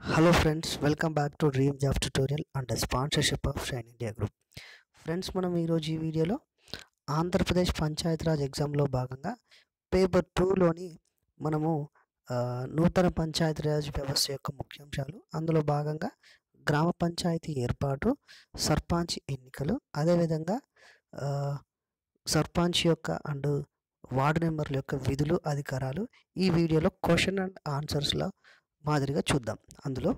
Hello friends welcome back to dream job tutorial and sponsorship of Shine India group friends మనం ఈరోజు ఈ వీడియోలో ఆంధ్రప్రదేశ్ పంచాయతీరాజ్ ఎగ్జామ్లో భాగంగా పేపర్ టూలోని మనము నూతన పంచాయతీరాజ్ వ్యవస్థ యొక్క ముఖ్యాంశాలు అందులో భాగంగా గ్రామ పంచాయతీ ఏర్పాటు సర్పంచ్ ఎన్నికలు అదేవిధంగా సర్పంచ్ యొక్క అండ్ వార్డు మెంబర్ల యొక్క విధులు అధికారాలు ఈ వీడియోలో క్వశ్చన్ అండ్ ఆన్సర్స్లో మాదిరిగా చూద్దాం. అందులో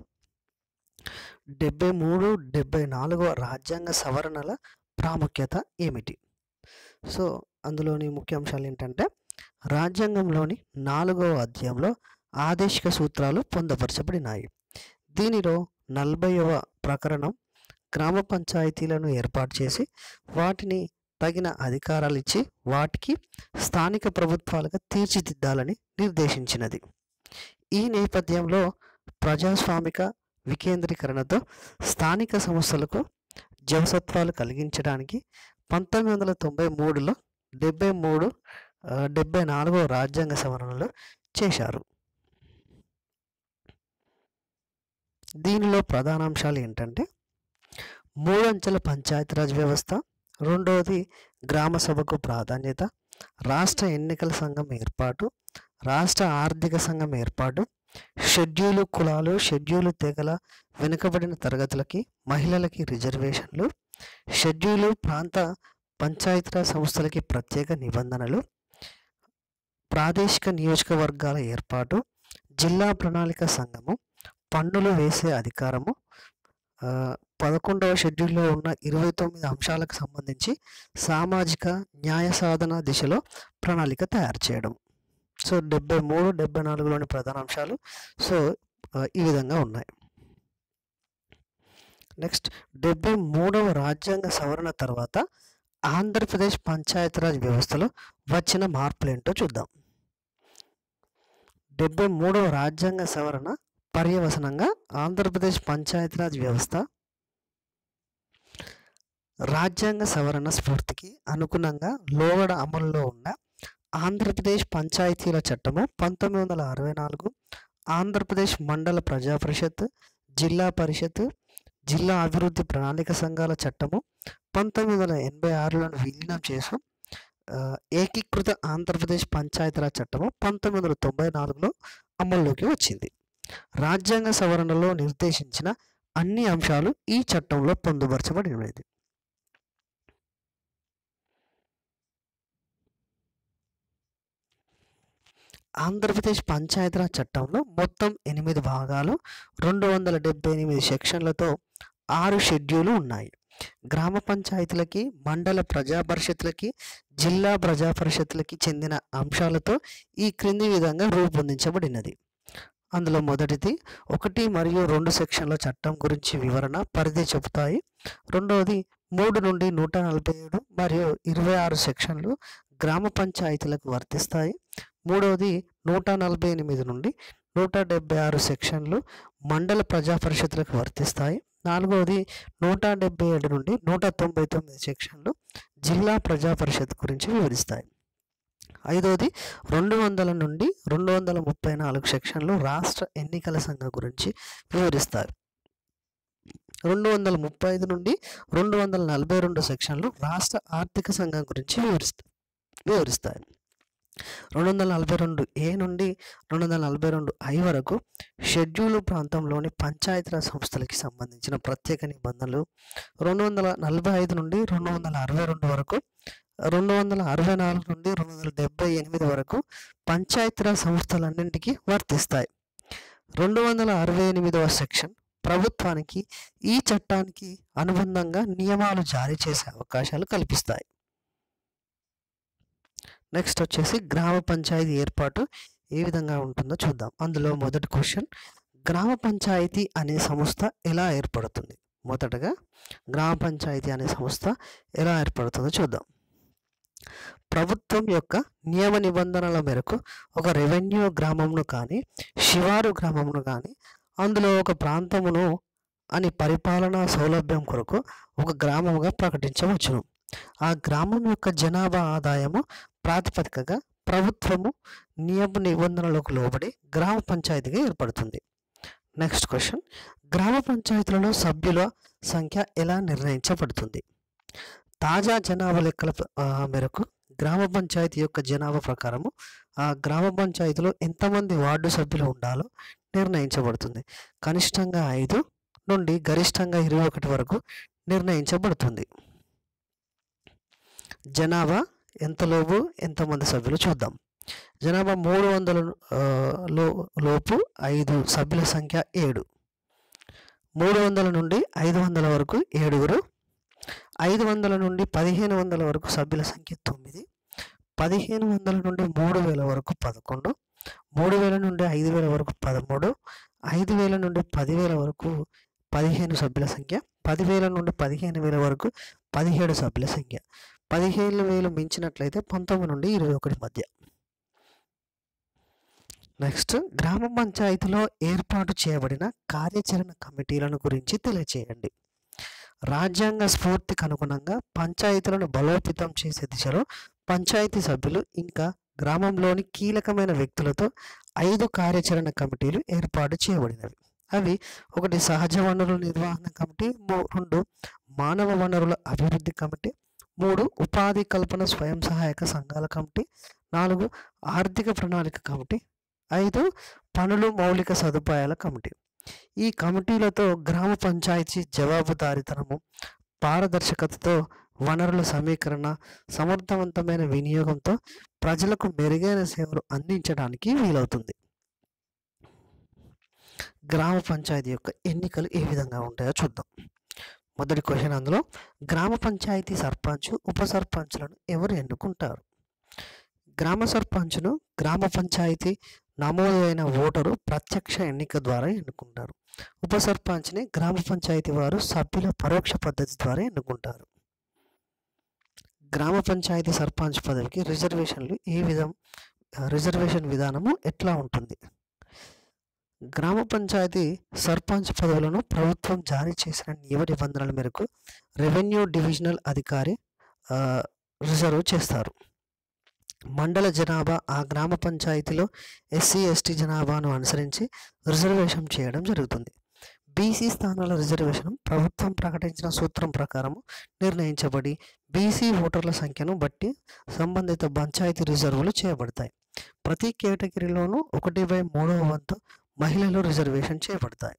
డెబ్బై మూడు డెబ్బై నాలుగవ రాజ్యాంగ సవరణల ప్రాముఖ్యత ఏమిటి? సో అందులోని ముఖ్యాంశాలు ఏంటంటే రాజ్యాంగంలోని నాలుగవ అధ్యాయంలో ఆదేశిక సూత్రాలు పొందపరచబడినాయి. దీనిలో నలభైవ ప్రకరణం గ్రామ పంచాయతీలను ఏర్పాటు చేసి వాటిని తగిన అధికారాలు ఇచ్చి వాటికి స్థానిక ప్రభుత్వాలుగా తీర్చిదిద్దాలని నిర్దేశించినది. ఈ నేపథ్యంలో ప్రజాస్వామిక వికేంద్రీకరణతో స్థానిక సంస్థలకు జవసత్వాలు కలిగించడానికి పంతొమ్మిది వందల తొంభై మూడులో డెబ్బై మూడు డెబ్బై నాలుగో రాజ్యాంగ సవరణలు చేశారు. దీనిలో ప్రధాన అంశాలు ఏంటంటే మూడంచెల పంచాయతీరాజ్ వ్యవస్థ రెండవది గ్రామ సభకు ప్రాధాన్యత రాష్ట్ర ఎన్నికల సంఘం ఏర్పాటు రాష్ట్ర ఆర్థిక సంఘం ఏర్పాటు షెడ్యూలు కులాలు షెడ్యూలు తెగల వెనుకబడిన తరగతులకి మహిళలకి రిజర్వేషన్లు షెడ్యూలు ప్రాంత పంచాయతీరాజ్ సంస్థలకి ప్రత్యేక నిబంధనలు ప్రాదేశిక నియోజకవర్గాల ఏర్పాటు జిల్లా ప్రణాళిక సంఘము పన్నులు వేసే అధికారము పదకొండవ షెడ్యూల్లో ఉన్న ఇరవై తొమ్మిది అంశాలకు సంబంధించి సామాజిక న్యాయ సాధన దిశలో ప్రణాళిక తయారు చేయడం. సో డెబ్బై మూడు డెబ్బై నాలుగులోని ప్రధాన అంశాలు. సో ఈ విధంగా ఉన్నాయి. నెక్స్ట్ డెబ్బై మూడవ రాజ్యాంగ సవరణ తర్వాత ఆంధ్రప్రదేశ్ పంచాయతీరాజ్ వ్యవస్థలో వచ్చిన మార్పులు ఏంటో చూద్దాం. డెబ్బై మూడవ రాజ్యాంగ సవరణ పర్యవసనంగా ఆంధ్రప్రదేశ్ పంచాయతీరాజ్ వ్యవస్థ రాజ్యాంగ సవరణ స్ఫూర్తికి అనుగుణంగా లోగడ అమలులో ఉన్న ఆంధ్రప్రదేశ్ పంచాయతీల చట్టము పంతొమ్మిది వందల అరవై నాలుగు ఆంధ్రప్రదేశ్ మండల ప్రజా పరిషత్ జిల్లా పరిషత్ జిల్లా అభివృద్ధి ప్రణాళిక సంఘాల చట్టము పంతొమ్మిది వందల ఎనభై ఆరులను విలీనం చేసి ఏకీకృత ఆంధ్రప్రదేశ్ పంచాయతీరాజ్ చట్టము పంతొమ్మిది వందల తొంభై నాలుగులో అమల్లోకి వచ్చింది. రాజ్యాంగ సవరణలో నిర్దేశించిన అన్ని అంశాలు ఈ చట్టంలో పొందుపరచబడినది ఆంధ్రప్రదేశ్ పంచాయతీరాజ్ చట్టంలో మొత్తం ఎనిమిది భాగాలు రెండు వందల డెబ్బై ఎనిమిది సెక్షన్లతో ఆరు షెడ్యూలు ఉన్నాయి. గ్రామ పంచాయతీలకి మండల ప్రజా పరిషత్లకి జిల్లా ప్రజా పరిషత్లకి చెందిన అంశాలతో ఈ క్రింది విధంగా రూపొందించబడినది. అందులో మొదటిది ఒకటి మరియు రెండు సెక్షన్ల చట్టం గురించి వివరణ పరిధి చెబుతాయి. రెండవది మూడు నుండి నూట నలభై ఏడు మరియు ఇరవై ఆరు సెక్షన్లు గ్రామ పంచాయతీలకు వర్తిస్తాయి. మూడవది నూట నలభై ఎనిమిది నుండి నూట డెబ్బై ఆరు సెక్షన్లు మండల ప్రజా పరిషత్లకు వర్తిస్తాయి. నాలుగవది నూట డెబ్బై ఏడు నుండి నూట తొంభై తొమ్మిది సెక్షన్లు జిల్లా ప్రజా పరిషత్ గురించి వివరిస్తాయి. ఐదవది రెండు వందల నుండి రెండు వందల ముప్పై నాలుగు సెక్షన్లు రాష్ట్ర ఎన్నికల సంఘం గురించి వివరిస్తారు. రెండు వందల ముప్పై ఐదు నుండి రెండు వందల నలభై రెండు సెక్షన్లు రాష్ట్ర ఆర్థిక సంఘం గురించి వివరిస్తాయి వివరిస్తాయి. రెండు వందల నలభై రెండు ఏ నుండి రెండు వందల నలభై రెండు ఐ వరకు షెడ్యూలు ప్రాంతంలోని పంచాయతీరాజ్ సంస్థలకి సంబంధించిన ప్రత్యేక నిబంధనలు రెండు వందల నలభై ఐదు నుండి రెండు వందల అరవై రెండు వరకు రెండు వందల అరవై నాలుగు నుండి రెండు వందల డెబ్బై ఎనిమిది వరకు పంచాయతీరాజ్ సంస్థలన్నింటికి వర్తిస్తాయి. రెండు వందల అరవై ఎనిమిదవ సెక్షన్ ప్రభుత్వానికి ఈ చట్టానికి అనుబంధంగా నియమాలు జారీ చేసే అవకాశాలు కల్పిస్తాయి. నెక్స్ట్ వచ్చేసి గ్రామ పంచాయతీ ఏర్పాటు ఏ విధంగా ఉంటుందో చూద్దాం. అందులో మొదటి క్వశ్చన్ గ్రామ పంచాయతీ అనే సంస్థ ఎలా ఏర్పడుతుంది? మొదటగా గ్రామ పంచాయతీ అనే సంస్థ ఎలా ఏర్పడుతుందో చూద్దాం. ప్రభుత్వం యొక్క నియమ నిబంధనల మేరకు ఒక రెవెన్యూ గ్రామంను కానీ శివారు గ్రామమును కానీ అందులో ఒక ప్రాంతమును అని పరిపాలనా సౌలభ్యం కొరకు ఒక గ్రామముగా ప్రకటించవచ్చును. ఆ గ్రామం యొక్క జనాభా ఆదాయము ప్రాతిపదికగా ప్రభుత్వము నియమ నిబంధనలకు లోబడి గ్రామ పంచాయతీగా ఏర్పడుతుంది. నెక్స్ట్ క్వశ్చన్ గ్రామ పంచాయతీలలో సభ్యుల సంఖ్య ఎలా నిర్ణయించబడుతుంది? తాజా జనాభా లెక్కల మేరకు గ్రామ పంచాయతీ యొక్క జనాభా ప్రకారము ఆ గ్రామ పంచాయతీలో ఎంతమంది వార్డు సభ్యులు ఉండాలో నిర్ణయించబడుతుంది. కనిష్టంగా ఐదు నుండి గరిష్టంగా ఇరవై ఒకటి వరకు నిర్ణయించబడుతుంది. జనాభా ఎంతలోపు ఎంతమంది సభ్యులు చూద్దాం. జనాభా మూడు వందల లో లోపు ఐదు సభ్యుల సంఖ్య ఏడు. మూడు వందల నుండి ఐదు వందల వరకు ఏడుగురు. ఐదు వందల నుండి పదిహేను వందల వరకు సభ్యుల సంఖ్య తొమ్మిది. పదిహేను వందల నుండి మూడు వేల వరకు పదకొండు. మూడు వేల నుండి ఐదు వేల వరకు పదమూడు. ఐదు వేల నుండి పదివేల వరకు పదిహేను సభ్యుల సంఖ్య. పదివేల నుండి పదిహేను వేల వరకు పదిహేడు సభ్యుల సంఖ్య. పదిహేను వేలు మించినట్లయితే పంతొమ్మిది నుండి ఇరవై ఒకటి మధ్య. నెక్స్ట్ గ్రామ పంచాయతీలో ఏర్పాటు చేయబడిన కార్యాచరణ కమిటీలను గురించి తెలియచేయండి. రాజ్యాంగ స్ఫూర్తికి అనుగుణంగా పంచాయతీలను బలోపేతం చేసే దిశలో పంచాయతీ సభ్యులు ఇంకా గ్రామంలోని కీలకమైన వ్యక్తులతో ఐదు కార్యాచరణ కమిటీలు ఏర్పాటు చేయబడినవి. అవి ఒకటి సహజ వనరుల నిర్వహణ కమిటీ రెండు మానవ వనరుల అభివృద్ధి కమిటీ మూడు ఉపాధి కల్పన స్వయం సహాయక సంఘాల కమిటీ. నాలుగు ఆర్థిక ప్రణాళిక కమిటీ. ఐదు పనులు మౌలిక సదుపాయాల కమిటీ. ఈ కమిటీలతో గ్రామ పంచాయతీ జవాబుదారీతనము పారదర్శకతతో వనరుల సమీకరణ సమర్థవంతమైన వినియోగంతో ప్రజలకు మెరుగైన సేవలు అందించడానికి వీలవుతుంది. గ్రామ పంచాయతీ యొక్క ఎన్నికలు ఏ విధంగా ఉంటాయో చూద్దాం. మొదటి క్వశ్చన్ అందులో గ్రామ పంచాయతీ సర్పంచ్ ఉప సర్పంచ్లను ఎవరు ఎన్నుకుంటారు? గ్రామ సర్పంచ్ను గ్రామ పంచాయతీ నమోదైన ఓటరు ప్రత్యక్ష ఎన్నిక ద్వారా ఎన్నుకుంటారు. ఉప సర్పంచ్ని గ్రామ పంచాయతీ వారు సభ్యుల పరోక్ష పద్ధతి ద్వారా ఎన్నుకుంటారు. గ్రామ పంచాయతీ సర్పంచ్ పదవికి రిజర్వేషన్లు ఏ విధం రిజర్వేషన్ విధానము ఎట్లా ఉంటుంది? గ్రామ పంచాయతీ సర్పంచ్ పదవులను ప్రభుత్వం జారీ చేసిన నియమ నిబంధనల మేరకు రెవెన్యూ డివిజనల్ అధికారి రిజర్వ్ చేస్తారు. మండల జనాభా ఆ గ్రామ పంచాయతీలో ఎస్సీ ఎస్టీ జనాభాను అనుసరించి రిజర్వేషన్ చేయడం జరుగుతుంది. బీసీ స్థానాల రిజర్వేషన్ ప్రభుత్వం ప్రకటించిన సూత్రం ప్రకారం నిర్ణయించబడి బీసీ ఓటర్ల సంఖ్యను బట్టి సంబంధిత పంచాయతీ రిజర్వులు చేయబడతాయి. ప్రతి కేటగిరీలోనూ ఒకటి బై మూడవ వంతు మహిళలు రిజర్వేషన్ చేయబడతాయి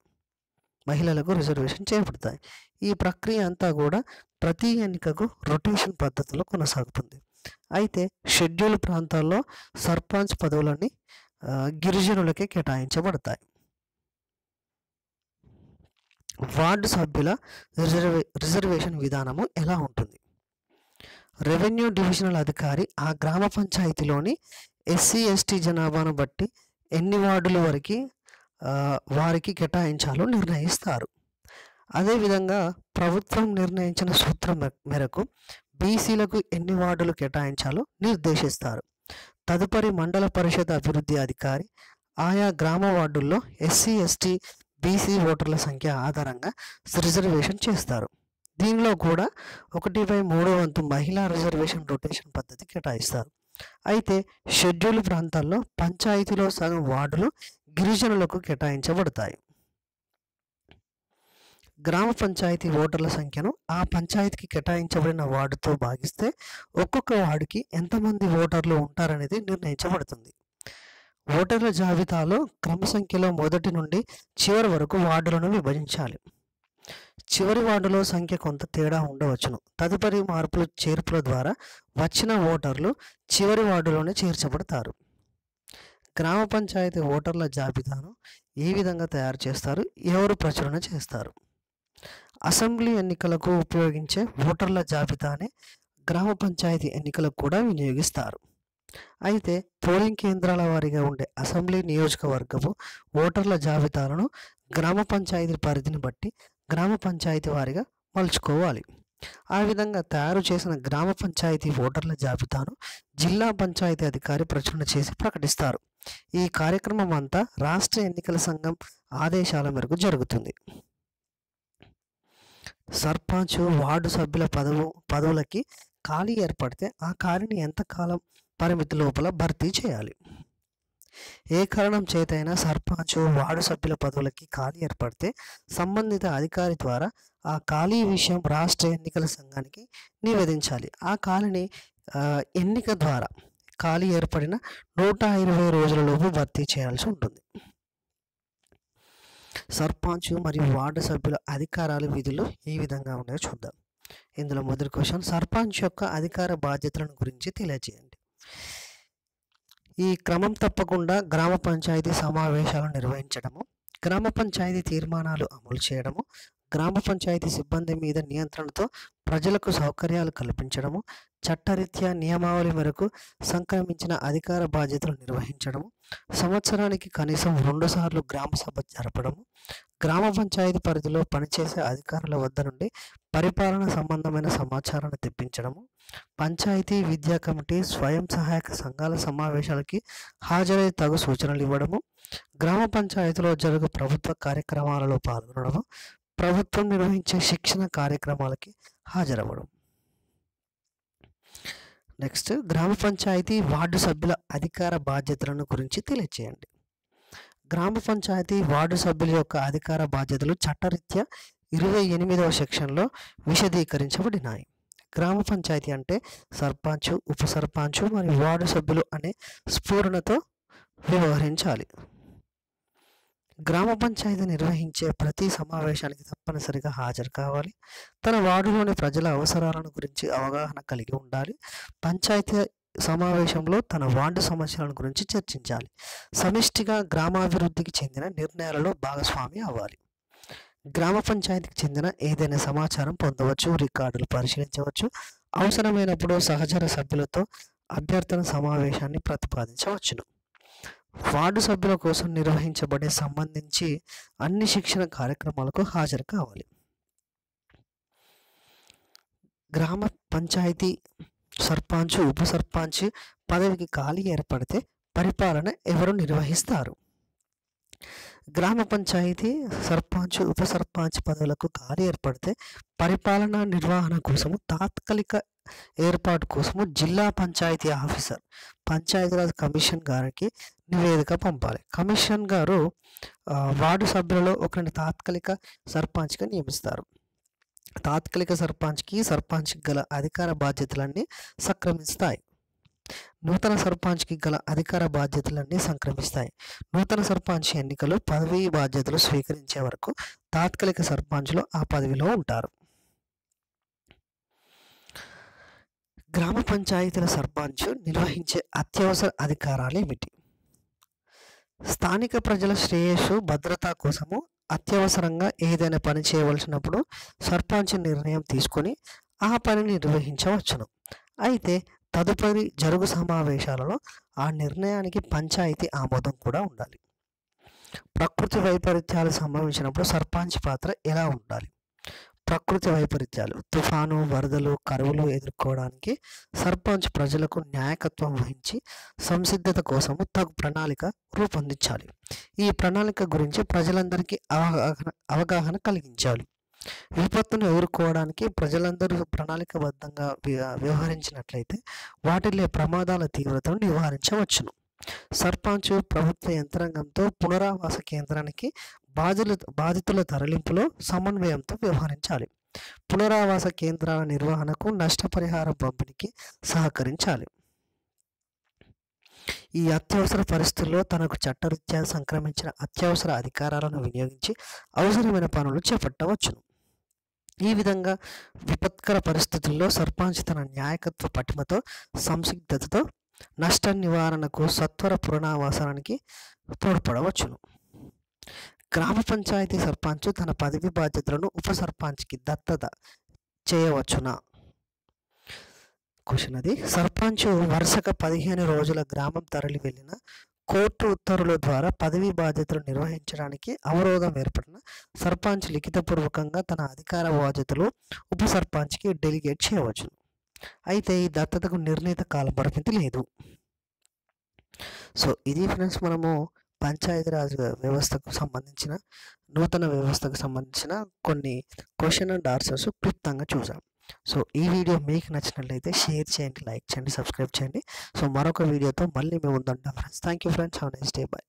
మహిళలకు రిజర్వేషన్ చేయబడతాయి ఈ ప్రక్రియ అంతా కూడా ప్రతి ఎన్నికకు రొటేషన్ పద్ధతిలో కొనసాగుతుంది. అయితే షెడ్యూల్ ప్రాంతాల్లో సర్పంచ్ పదవులని గిరిజనులకే కేటాయించబడతాయి. వార్డు సభ్యుల రిజర్వే రిజర్వేషన్ విధానము ఎలా ఉంటుంది? రెవెన్యూ డివిజనల్ అధికారి ఆ గ్రామ పంచాయతీలోని ఎస్సీ ఎస్టీ జనాభాను బట్టి ఎన్ని వార్డుల వరకు వారికి కేటాయించాలో నిర్ణయిస్తారు. అదేవిధంగా ప్రభుత్వం నిర్ణయించిన సూత్రం మేరకు బీసీలకు ఎన్ని వార్డులు కేటాయించాలో నిర్దేశిస్తారు. తదుపరి మండల పరిషత్ అభివృద్ధి అధికారి ఆయా గ్రామ వార్డుల్లో ఎస్సీ ఎస్టీ బీసీ ఓటర్ల సంఖ్య ఆధారంగా రిజర్వేషన్ చేస్తారు. దీనిలో కూడా ఒకటి బై మూడో వంతు మహిళా రిజర్వేషన్ రొటేషన్ పద్ధతి కేటాయిస్తారు. అయితే షెడ్యూల్ ప్రాంతాల్లో పంచాయతీలో సగం వార్డులు గిరిజనులకు కేటాయించబడతాయి. గ్రామ పంచాయతీ ఓటర్ల సంఖ్యను ఆ పంచాయతీకి కేటాయించబడిన వార్డుతో భాగిస్తే ఒక్కొక్క వార్డుకి ఎంతమంది ఓటర్లు ఉంటారనేది నిర్ణయించబడుతుంది. ఓటర్ల జాబితాలో క్రమ సంఖ్యలో మొదటి నుండి చివరి వరకు వార్డులను విభజించాలి. చివరి వార్డులో సంఖ్య కొంత తేడా ఉండవచ్చును. తదుపరి మార్పులు చేర్పుల ద్వారా వచ్చిన ఓటర్లు చివరి వార్డులోనే చేర్చబడతారు. గ్రామ పంచాయతీ ఓటర్ల జాబితాను ఏ విధంగా తయారు చేస్తారు? ఎవరు ప్రచురణ చేస్తారు? అసెంబ్లీ ఎన్నికలకు ఉపయోగించే ఓటర్ల జాబితానే గ్రామ పంచాయతీ ఎన్నికలకు కూడా వినియోగిస్తారు. అయితే పోలింగ్ కేంద్రాల వారీగా ఉండే అసెంబ్లీ నియోజకవర్గపు ఓటర్ల జాబితాలను గ్రామ పంచాయతీ పరిధిని బట్టి గ్రామ పంచాయతీ వారిగా మలుచుకోవాలి. ఆ విధంగా తయారు చేసిన గ్రామ పంచాయతీ ఓటర్ల జాబితాను జిల్లా పంచాయతీ అధికారి ప్రచురణ చేసి ప్రకటిస్తారు. ఈ కార్యక్రమం అంతా రాష్ట్ర ఎన్నికల సంఘం ఆదేశాల మేరకు జరుగుతుంది. సర్పంచ్ వార్డు సభ్యుల పదవు పదవులకి ఖాళీ ఏర్పడితే ఆ ఖాళీని ఎంతకాలం పరిమితి లోపల భర్తీ చేయాలి? ఏ కారణం చేతైనా సర్పంచ్ వార్డు సభ్యుల పదవులకి ఖాళీ ఏర్పడితే సంబంధిత అధికారి ద్వారా ఆ ఖాళీ విషయం రాష్ట్ర ఎన్నికల సంఘానికి నివేదించాలి. ఆ ఖాళీని ఎన్నిక ద్వారా ఖాళీ ఏర్పడిన నూట ఇరవై రోజులలోపు భర్తీ చేయాల్సి ఉంటుంది. సర్పంచ్ మరియు వార్డు సభ్యుల అధికారాలు విధులు ఏ విధంగా ఉన్నాయో చూద్దాం. ఇందులో మొదటి క్వశ్చన్ సర్పంచ్ యొక్క అధికార బాధ్యతలను గురించి తెలియజేయండి. ఈ క్రమం తప్పకుండా గ్రామ పంచాయతీ సమావేశాలు నిర్వహించడము గ్రామ పంచాయతీ తీర్మానాలు అమలు చేయడము గ్రామ పంచాయతీ సిబ్బంది మీద నియంత్రణతో ప్రజలకు సౌకర్యాలు కల్పించడము చట్టరీత్యా నియమావళి మేరకు సంక్రమించిన అధికార బాధ్యతలు నిర్వహించడము సంవత్సరానికి కనీసం రెండుసార్లు గ్రామ సభ జరపడము గ్రామ పంచాయతీ పరిధిలో పనిచేసే అధికారుల వద్ద నుండి పరిపాలన సంబంధమైన సమాచారాన్ని తెప్పించడము పంచాయతీ విద్యా కమిటీ స్వయం సహాయక సంఘాల సమావేశాలకి హాజరై తగు సూచనలు ఇవ్వడము గ్రామ పంచాయతీలో జరుగు ప్రభుత్వ కార్యక్రమాలలో పాల్గొనడము ప్రభుత్వం నిర్వహించే శిక్షణ కార్యక్రమాలకి హాజరవ్వడం. నెక్స్ట్ గ్రామ పంచాయతీ వార్డు సభ్యుల అధికార బాధ్యతలను గురించి తెలియచేయండి. గ్రామ పంచాయతీ వార్డు సభ్యుల యొక్క అధికార బాధ్యతలు చట్టరీత్యా ఇరవై ఎనిమిదవ సెక్షన్లో విశదీకరించబడినాయి. గ్రామ పంచాయతీ అంటే సర్పంచ్ ఉప సర్పంచ్ మరియు వార్డు సభ్యులు అనే స్ఫూరణతో వ్యవహరించాలి. గ్రామ పంచాయతీ నిర్వహించే ప్రతి సమావేశానికి తప్పనిసరిగా హాజరు కావాలి. తన వార్డులోని ప్రజల అవసరాలను గురించి అవగాహన కలిగి ఉండాలి. పంచాయతీ సమావేశంలో తన వార్డు సమస్యలను గురించి చర్చించాలి. సమిష్టిగా గ్రామాభివృద్ధికి చెందిన నిర్ణయాలలో భాగస్వామి అవ్వాలి. గ్రామ పంచాయతీకి చెందిన ఏదైనా సమాచారం పొందవచ్చు రికార్డులు పరిశీలించవచ్చు అవసరమైనప్పుడు సహచర సభ్యులతో అభ్యర్థన సమావేశాన్ని ప్రతిపాదించవచ్చును. వార్డు సభ్యుల కోసం నిర్వహించబడే సంబంధించి అన్ని శిక్షణ కార్యక్రమాలకు హాజరు కావాలి. గ్రామ పంచాయతీ సర్పంచ్ ఉప సర్పంచ్ పదవికి ఖాళీ ఏర్పడితే పరిపాలన ఎవరు నిర్వహిస్తారు? గ్రామ పంచాయతీ సర్పంచ్ ఉప సర్పంచ్ పదవులకు ఖాళీ ఏర్పడితే పరిపాలనా నిర్వహణ కోసము తాత్కాలిక ఏర్పాటు కోసము జిల్లా పంచాయతీ ఆఫీసర్ పంచాయతీరాజ్ కమిషన్ గారికి నివేదిక పంపాలి. కమిషన్ గారు వార్డు సభ్యులలో ఒకరిని తాత్కాలిక సర్పంచ్గా నియమిస్తారు. తాత్కాలిక సర్పంచ్కి సర్పంచ్కి గల అధికార బాధ్యతలన్నీ సక్రమిస్తాయి. నూతన సర్పంచ్కి గల అధికార బాధ్యతలన్నీ సంక్రమిస్తాయి. నూతన సర్పంచ్ ఎన్నికలు పదవి బాధ్యతలు స్వీకరించే వరకు తాత్కాలిక సర్పంచ్లు ఆ పదవిలో ఉంటారు. గ్రామ పంచాయతీల సర్పంచ్ నిర్వహించే అత్యవసర అధికారాలు ఏమిటి? స్థానిక ప్రజల శ్రేయస్సు భద్రత కోసము అత్యవసరంగా ఏదైనా పని చేయవలసినప్పుడు సర్పంచ్ నిర్ణయం తీసుకొని ఆ పనిని నిర్వహించవచ్చును. అయితే తదుపరి జరుగు సమావేశాలలో ఆ నిర్ణయానికి పంచాయతీ ఆమోదం కూడా ఉండాలి. ప్రకృతి వైపరీత్యాలు సంభవించినప్పుడు సర్పంచ్ పాత్ర ఎలా ఉండాలి? ప్రకృతి వైపరీత్యాలు తుఫాను వరదలు కరువులు ఎదుర్కోవడానికి సర్పంచ్ ప్రజలకు నాయకత్వం వహించి సంసిద్ధత కోసము తగు ప్రణాళిక రూపొందించాలి. ఈ ప్రణాళిక గురించి ప్రజలందరికీ అవగాహన అవగాహన కలిగించాలి. విపత్తును ఎదుర్కోవడానికి ప్రజలందరూ ప్రణాళికబద్ధంగా వ్య- వ్యవహరించినట్లయితే వాటిల్లే ప్రమాదాల తీవ్రతను నివారించవచ్చును. సర్పంచ్ ప్రభుత్వ యంత్రాంగంతో పునరావాస కేంద్రానికి బాధితుల బాధితుల తరలింపులో సమన్వయంతో వ్యవహరించాలి. పునరావాస కేంద్రాల నిర్వహణకు నష్టపరిహారం పంపిణీకి సహకరించాలి. ఈ అత్యవసర పరిస్థితుల్లో తనకు చట్టరీత్యా సంక్రమించిన అత్యవసర అధికారాలను వినియోగించి అవసరమైన పనులు చేపట్టవచ్చును. ఈ విధంగా విపత్కర పరిస్థితుల్లో సర్పంచ్ తన న్యాయకత్వ పటిమతో సంసిగ్ధతతో నష్ట నివారణకు సత్వర పునరావాసానికి తోడ్పడవచ్చును. గ్రామ పంచాయతీ సర్పంచ్ తన పదవి బాధ్యతలను ఉప సర్పంచ్కి దత్తత చేయవచ్చునా? క్వశ్చన్ అది. సర్పంచ్ వరుసగా పదిహేను రోజుల గ్రామం తరలి వెళ్ళిన కోర్టు ఉత్తర్వుల ద్వారా పదవి బాధ్యతలు నిర్వహించడానికి అవరోధం ఏర్పడిన సర్పంచ్ లిఖితపూర్వకంగా తన అధికార బాధ్యతలు ఉప సర్పంచ్కి డెలిగేట్ చేయవచ్చు. అయితే ఈ దత్తతకు నిర్ణీత కాల పరిమితి లేదు. సో ఇది ఫ్రెండ్స్ మనము పంచాయతీరాజ్ వ్యవస్థకు సంబంధించిన నూతన వ్యవస్థకు సంబంధించిన కొన్ని క్వశ్చన్ అండ్ ఆన్సర్స్ క్లుప్తంగా చూసాం. సో ఈ వీడియో మీకు నచ్చినట్లయితే షేర్ చేయండి లైక్ చేయండి సబ్స్క్రైబ్ చేయండి. సో మరొక వీడియోతో మళ్ళీ మేము ఉందంటాం friends. Thank you friends. Have next day. Bye